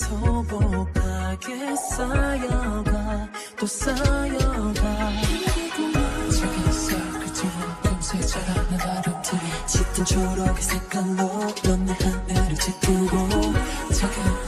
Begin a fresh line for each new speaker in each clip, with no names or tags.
소복하게 쌓여가 또 쌓여가. 작은 햇살 그처럼 밤새 자라는 아름다움 짙은 초록의 색깔로 넌내 하늘을 짓고 작은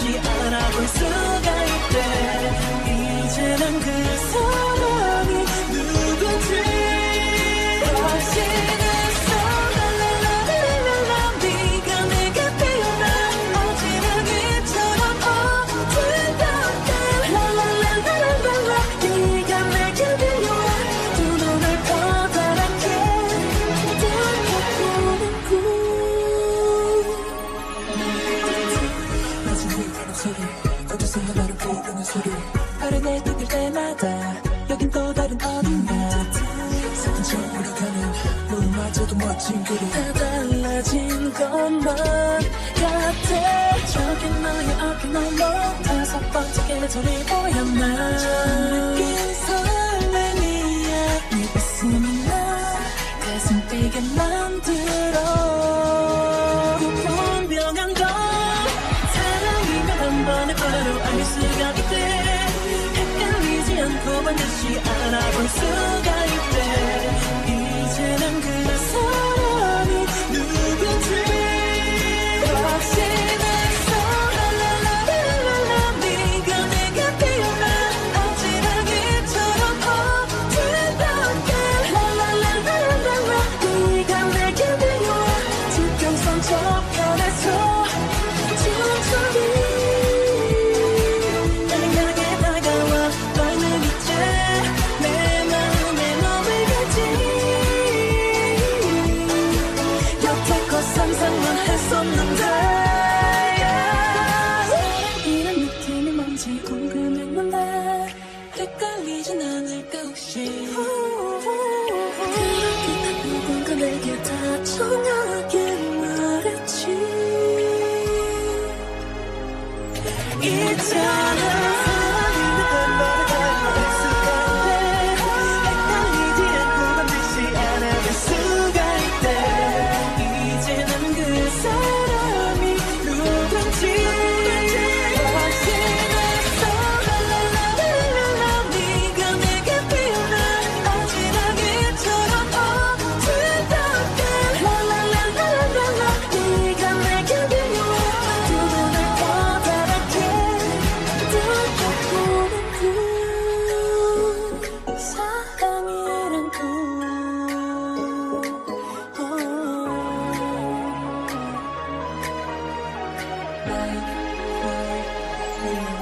다시 알아볼 수가 낮에도 멋진 그림 다 달라진 것만 같아. 저기 너의 앞에 너로 다섯 번째 계절이 보였나. 처음 느낀 설렘이야 네 가슴이 나. 가슴 뛰게 만들어. 분명한 건 사랑이면 한 번에 바로 알 수가 있대. 헷갈리지 않고 반드시 알아볼 수 each other. Amen.